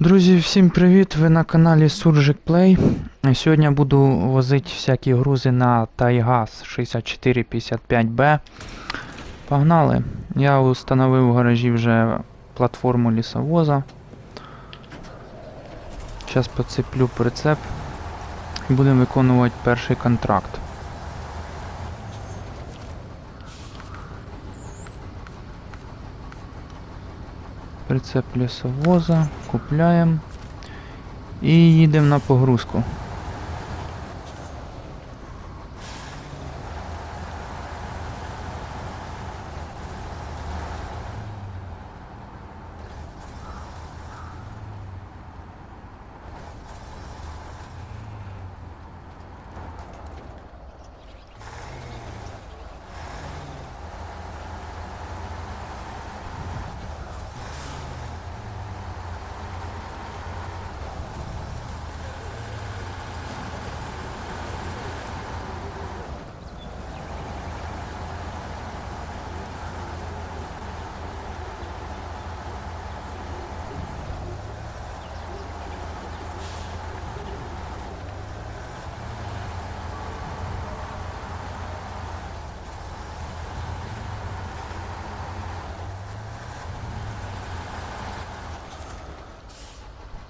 Друзі, всім привіт! Ви на каналі Surgic Play. Сьогодні буду возити всякі грузи на Тайгаз 6455B. Погнали! Я установив в гаражі вже платформу лісовоза. Зараз поцеплю прицеп і будемо виконувати перший контракт. Прицеп лісовоза, купляємо і їдемо на погрузку.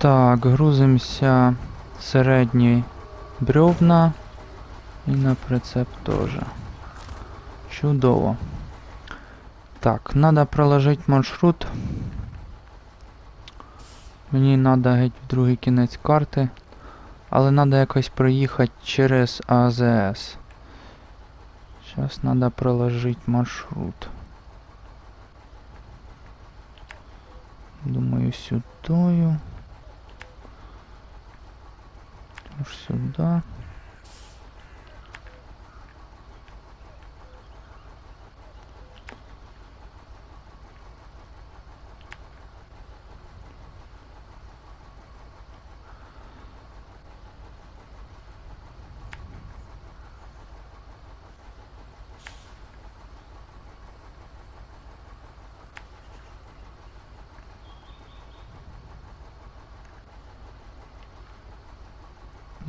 Так, грузимося середній бревна і на прицеп теж. Чудово. Так, треба проложити маршрут. Мені треба геть в другий кінець карти. Але треба якось проїхати через АЗС. Зараз треба проложити маршрут. Думаю, сюдою. Аж сюда.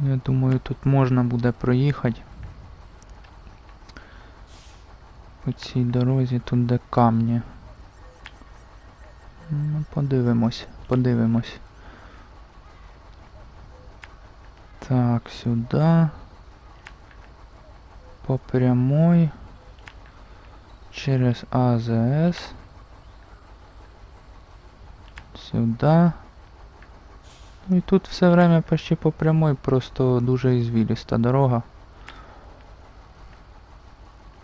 Я думаю, тут можна буде проїхати. По цій дорозі тут де камні. Ну, подивимось, подивимось. Так, сюди. По прямой. Через АЗС. Сюда. Ну і тут все время почти по прямой, просто дуже ізвіліста дорога.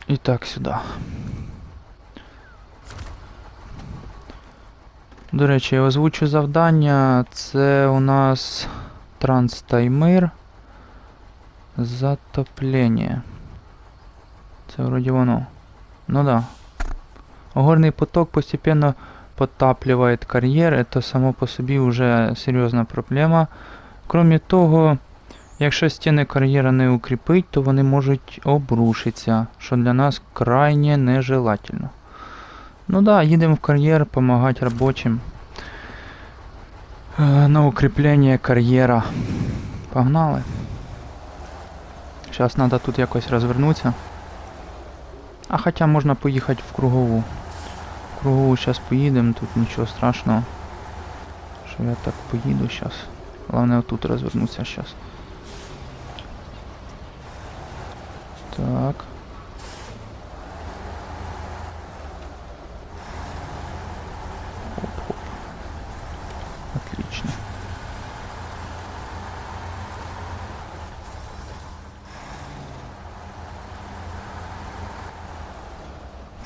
І так сюди. До речі, я озвучу завдання. Це у нас транстаймир. Затоплення. Це вроді воно. Ну да. Горний поток постепенно подтапливает кар'єр, это само по собі вже серйозна проблема. Кроме того, якщо стіни кар'єра не укріпить, то вони можуть обрушитися, що для нас крайне нежелательно. Ну да, їдемо в кар'єр, допомагати робочим е, на укріплення кар'єра. Погнали. Зараз треба тут якось розвернутися. А хоча можна поїхати в кругову кругову сейчас поїдемо, тут нічого страшного. Що я так поїду зараз. Головне отут розвернутися зараз. Так.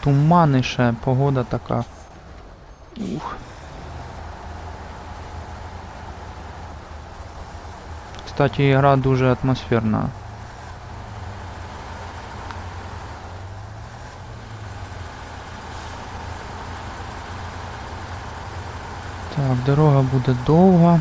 Тумани погода така. Ух. Кстати, ігра дуже атмосферна. Так, дорога буде довга.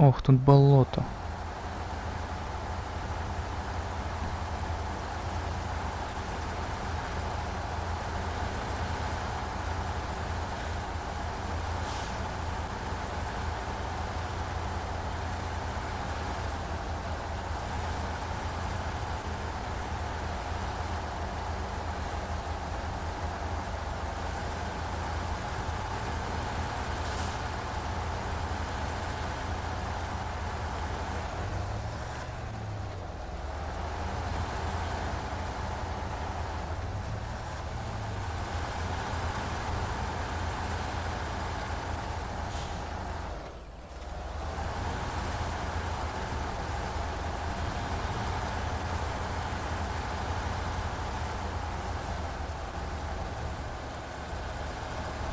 Ох, тут болото.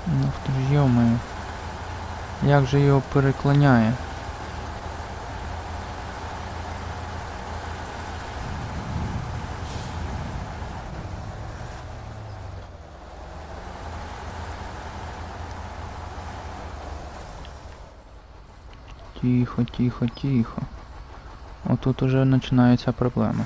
Ну хто ж йомаю. Як же його переклоняє? Тихо, тихо, тихо. Отут уже починаються проблеми.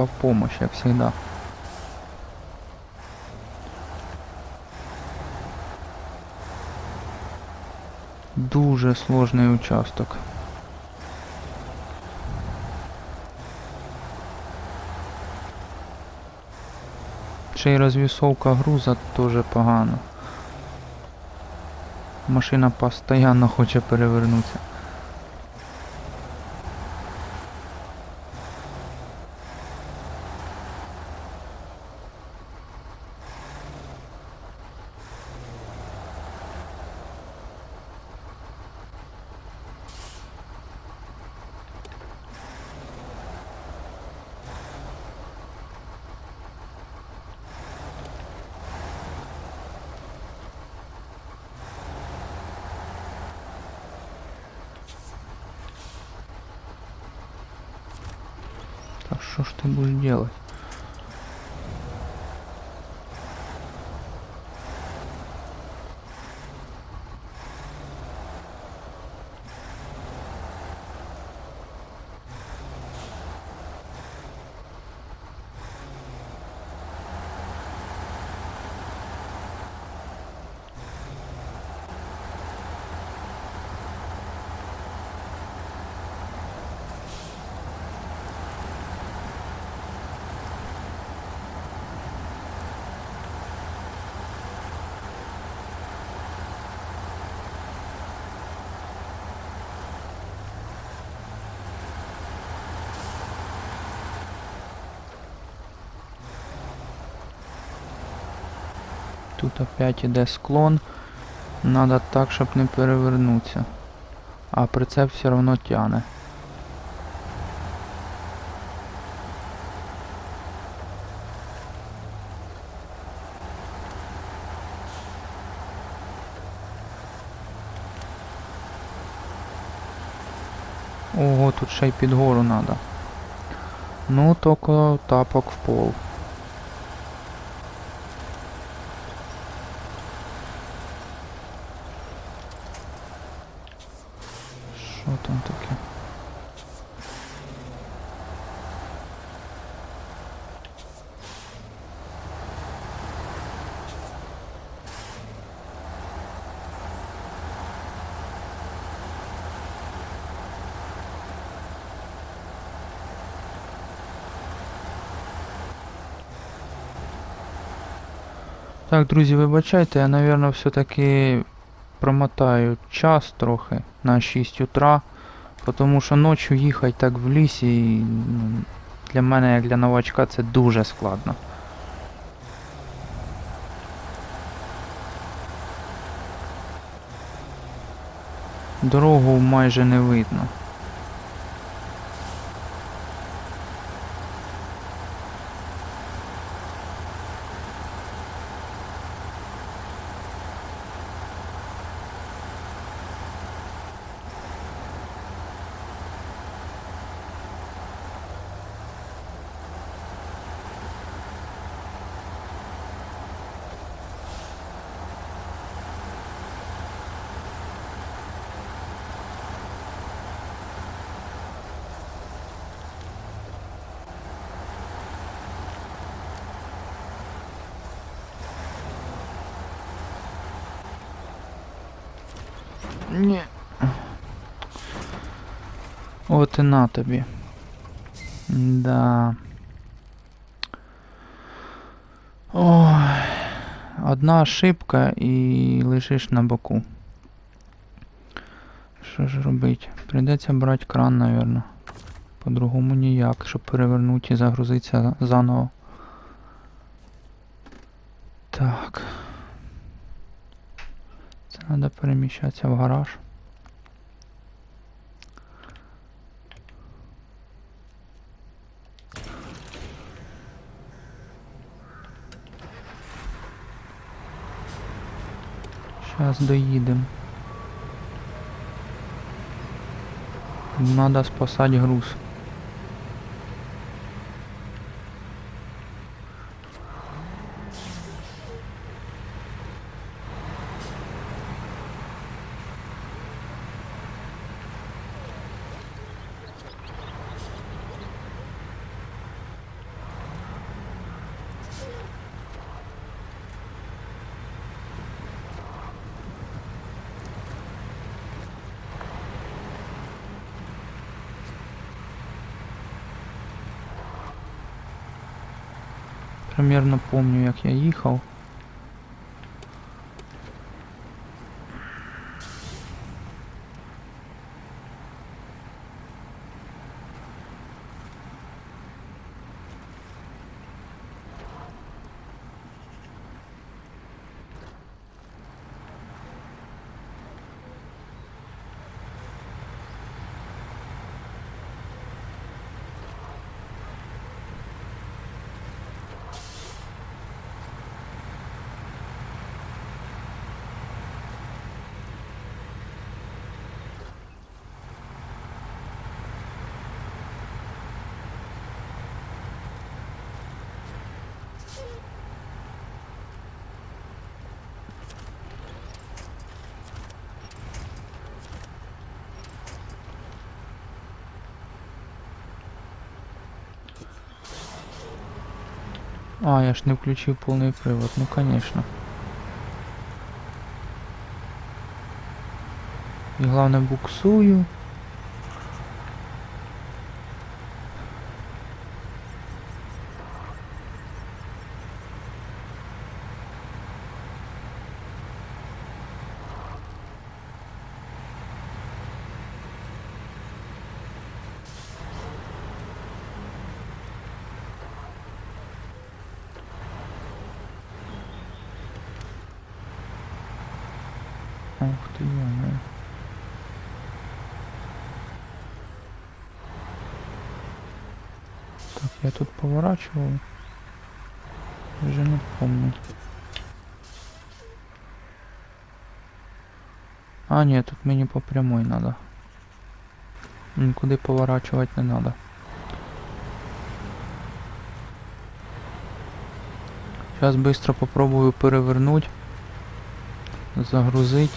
Не в помощь, как всегда. Дуже сложний участок. Ще й розвісовка груза теж погано. Машина постійно хоче перевернутися. Так будешь делать? Опять іде склон. Надо так, щоб не перевернутися. А прицеп все одно тяне. Ого, тут ще й під гору надо. Ну, тільки тапок в пол. Що там таке? Так, друзі, вибачайте, я, напевно, все-таки промотаю час трохи на 6 утра, тому що ночі їхати так в лісі, ну, для мене, як для новачка, це дуже складно. Дорогу майже не видно. Ні. От і на тобі. Да. Ой. Одна ошибка і лежиш на боку. Що ж робить? Прийдеться брати кран, напевно. По-другому ніяк, щоб перевернути і загрузитися заново. Так. Це треба переміщатися в гараж. Зараз доїдемо. Надо спасати груз. Примерно помню, як я їхав. А, я ж не включив повний привод, ну конечно. І головне буксую. Ух ты, ё Так, я тут поворачивал. Уже не помню. А, нет, тут мені по прямой надо. Нікуди поворачивать не надо. Сейчас быстро попробую перевернуть, загрузить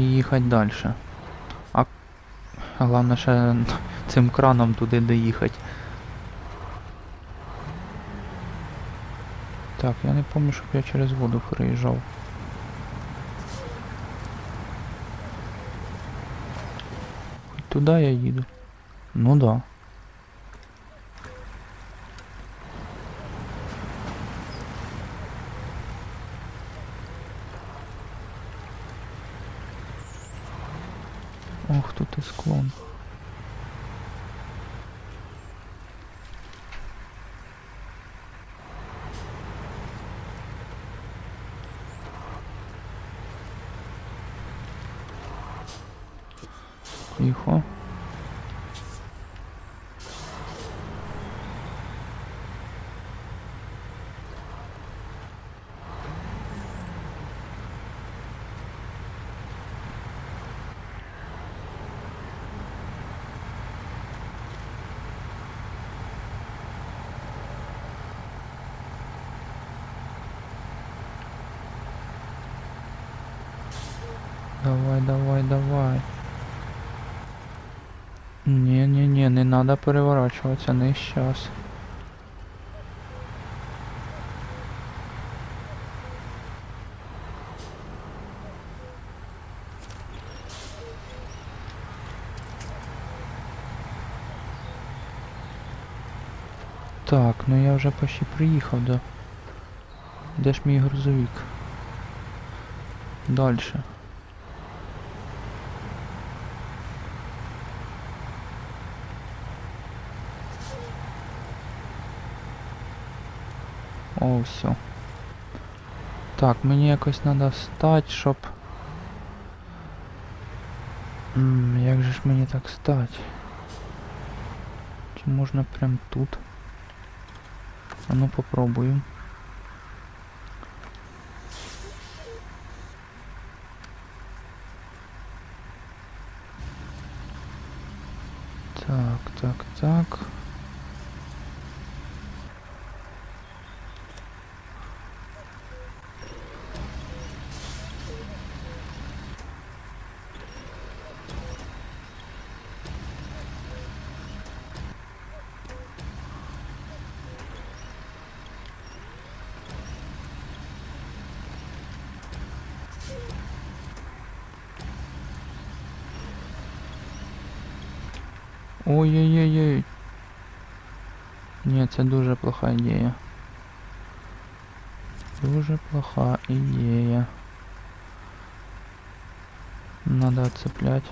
і їхати далі. А головне ще цим краном туди доїхати. Так, я не пам'ятаю, щоб я через воду переїжджав. Хоч туди я їду. Ну да. Ох, тут і склон. Тихо. Давай, давай, давай. Не-не-не, не надо переворачиваться, не сейчас. Так, ну я вже почти приїхав до. Де ж мій грузовик? Дальше. О, все. Так, мені якось треба встати, щоб. М, як же ж мені так стати? Чи можна прям тут? А ну попробую. Ні, це дуже плоха ідея. Дуже плоха ідея. Надо отцеплять.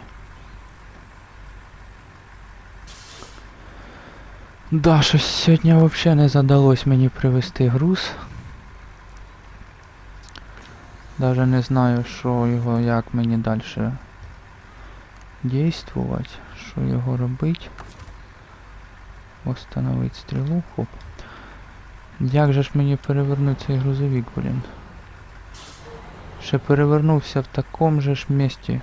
Да, щось сьогодні взагалі не задалось мені привезти груз. Даже не знаю, що його, як мені далі действувати, що його робить. Остановить стрілу, хоп. Як же ж мені перевернути цей грузовик, блін? Ще перевернувся в такому же ж місці.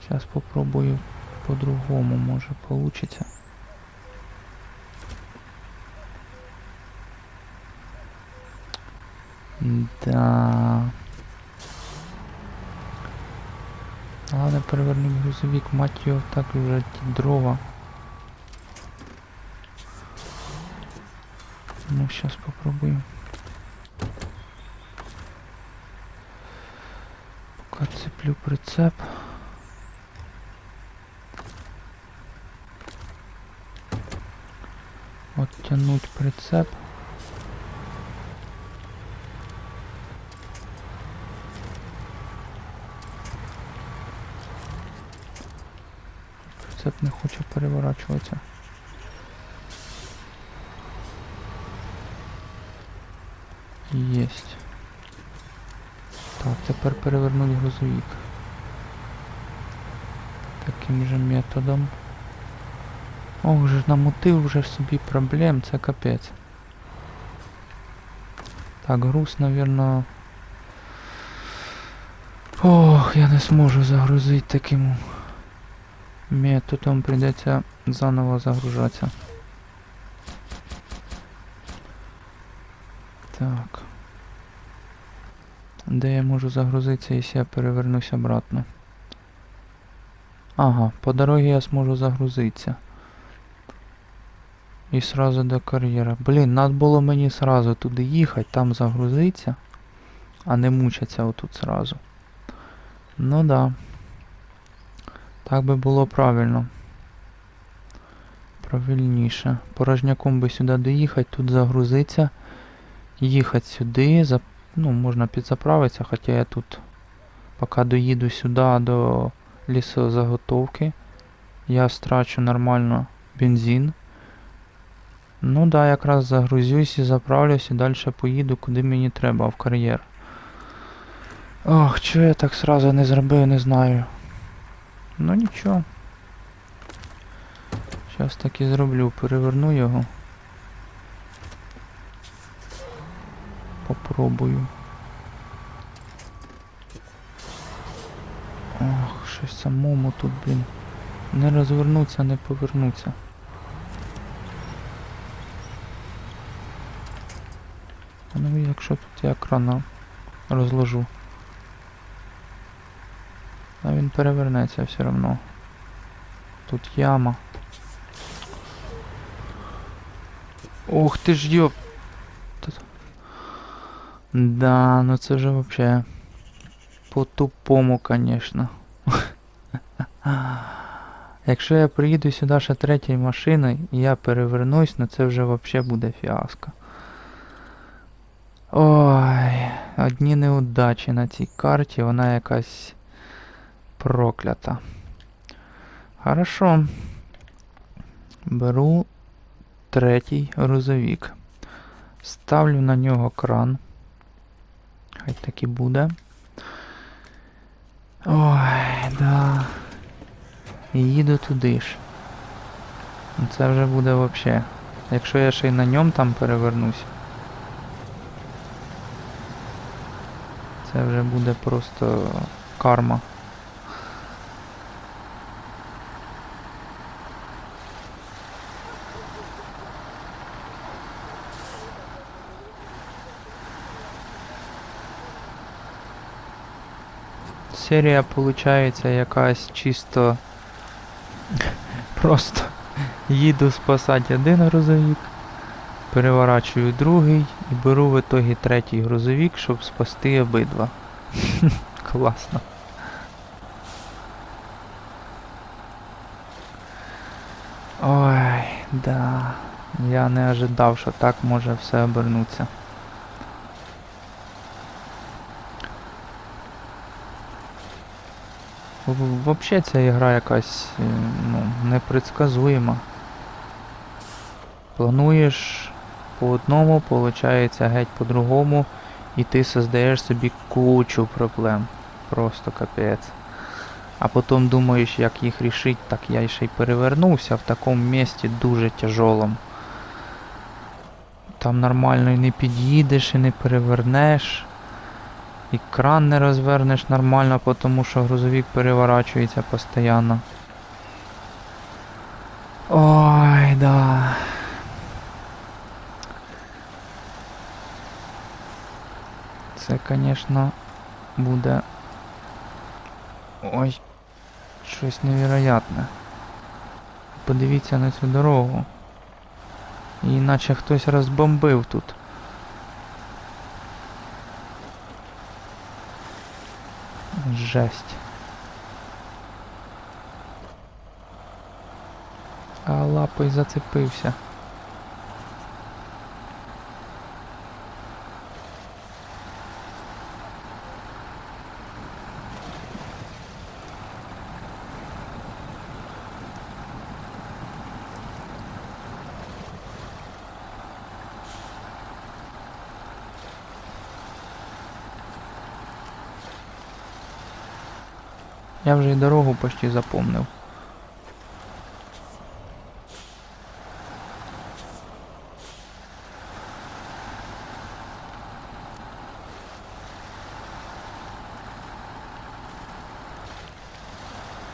Сейчас попробую по-другому, може получится. Да. Ладно, перевернуть грузовик, мать його, так уже ті дрова. Ну, сейчас попробуем. Пока цеплю прицеп. Оттянуть прицеп. Прицеп не хоче переворачуватися. Єсть. Так, тепер перевернуть грузовик. Таким же методом. Ох, же ж намутив вже собі проблем, це капець. Так, груз, наверное. Ох, я не зможу загрузити таким методом, прийдеться заново загружатися. Так. Де я можу загрузитися, якщо я перевернусь обратно? Ага, по дороге я зможу загрузитися. І сразу до кар'єра. Блін, надо було мені сразу туди їхати, там загрузитися, а не мучатися отут сразу. Ну да. Так би було правильно. Правильніше. Порожняком би сюди доїхати, тут загрузитися. Їхати сюди, зап... ну, можна підзаправитися, хоча я тут поки доїду сюди до лісозаготовки. Я страчу нормально бензин. Ну да, якраз загрузюсь і заправлюсь і далі поїду куди мені треба в кар'єр. Ох, чого я так сразу не зробив, не знаю. Ну нічого. Щас так і зроблю, переверну його. Попробую. Ох, щось самому тут, блін. Не розвернуться, не повернуться. Ну якщо тут я екрана розложу. А він перевернеться все одно. Тут яма. Ух ти ж йоп. Тут. Да, ну це вже вообще по-тупому, конечно. Якщо я приїду сюди ще третьою машиною і я перевернусь, ну це вже вообще буде фіаско. Ой, одні неудачі на цій карті, вона якась проклята. Хорошо. Беру третій грузовик. Ставлю на нього кран. Хай так і буде. Ой, да. І їду туди ж. Це вже буде вообще. Якщо я ще й на ньому там перевернусь. Це вже буде просто карма. Серія получається якась чисто просто їду спасати один грузовик, переворачую другий і беру в итогі третій грузовик, щоб спасти обидва. Класно. Ой, да. Я не ожидав, що так може все обернутися. Взагалі ця ігра якась е, ну, непредсказуема. Плануєш по одному, виходить геть по-другому, і ти создаєш собі кучу проблем. Просто капець. А потім думаєш, як їх рішити, так я ще й перевернувся в такому місці дуже тяжолому. Там нормально і не під'їдеш, і не перевернеш. І кран не розвернеш нормально, тому що грузовик переворачується постійно. Ой, да. Це, звісно, буде... Ой, щось невероятне. Подивіться на цю дорогу. І наче хтось розбомбив тут. Жесть. А лапой зацепився. Я вже й дорогу почти запомнив.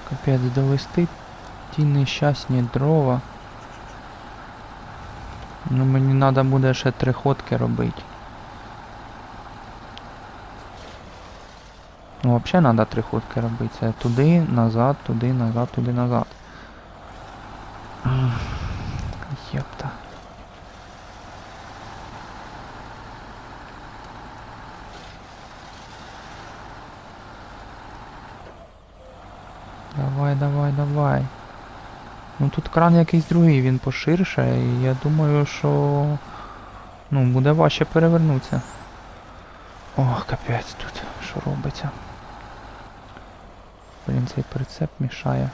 Капець довести ті нещасні дрова. Ну мені треба буде ще три ходки робити. Взагалі треба три ходки робити. Це туди, назад, туди, назад, туди, назад. Єпта. Давай, давай, давай. Ну тут кран якийсь другий, він поширше, і я думаю, що ну, буде важче перевернутися. Ох, капець тут, що робиться. Блін, цей прицеп мішає.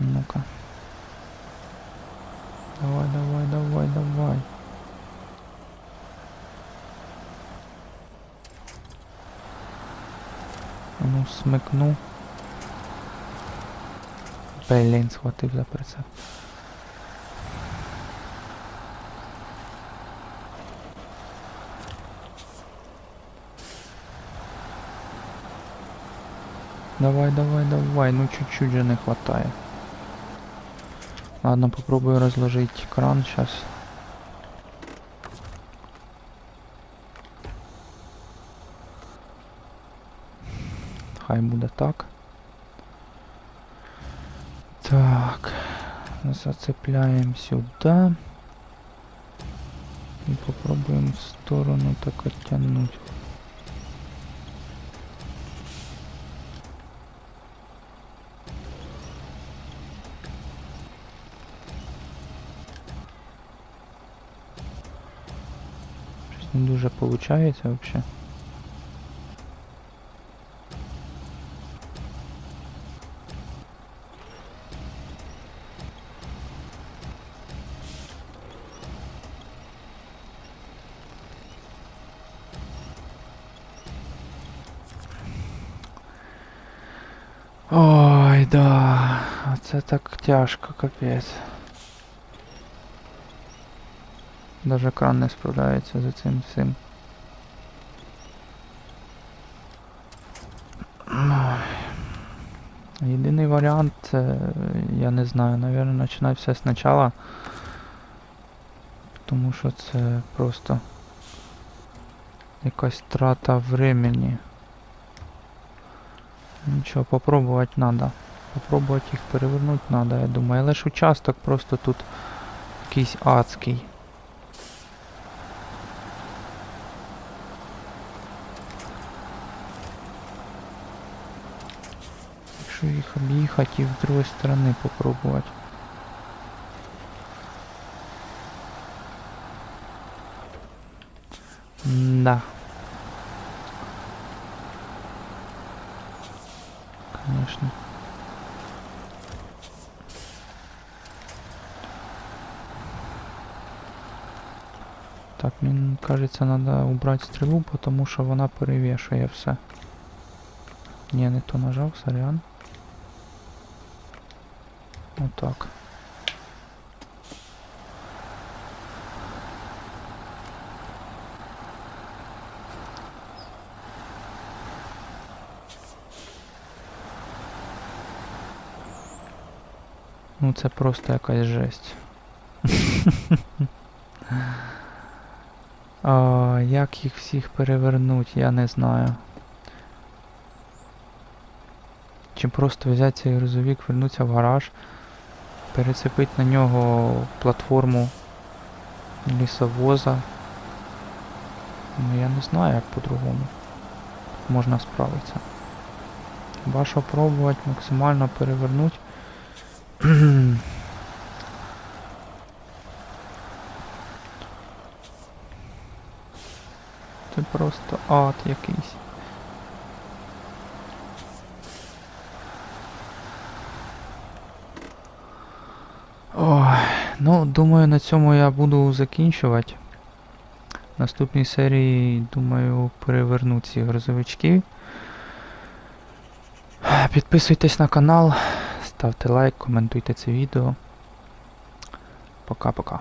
Ну-ка. Давай, давай, давай, давай. Ну, смикну. Блін, схватив за прицеп. Давай, давай, давай, ну чуть-чуть же не хватает. Ладно, попробую разложить кран сейчас. Хай буде так. Так. Зацепляем сюда. И попробуем в сторону так оттянуть. Не дуже получается вообще. Ой, да. Це так тяжко, капець. Даже кран не справляється з цим всім. Єдиний варіант, це, я не знаю, наверное, починати все спочатку. Тому що це просто якась трата времени. Нічого, попробувати надо. Попробувати їх перевернути надо, я думаю. Але ж участок просто тут якийсь адський. Якщо їх об'їхати і з другої сторони попробувати. Да. Конечно. Так, мені кажется, надо убрать стрілу, потому що вона перевішує все. Не, не то нажав, сорян. Отак. Ну це просто якась жесть. А, як їх всіх перевернуть, я не знаю. Чи просто взяти цей грузовик, вернутися в гараж, перецепити на нього платформу лісовоза. Ну я не знаю, як по-другому можна справитися. Що пробувати максимально перевернути. Це просто ад якийсь. Ой, ну, думаю, на цьому я буду закінчувати. В наступній серії, думаю, переверну ці грузовички. Підписуйтесь на канал, ставте лайк, коментуйте це відео. Пока-пока.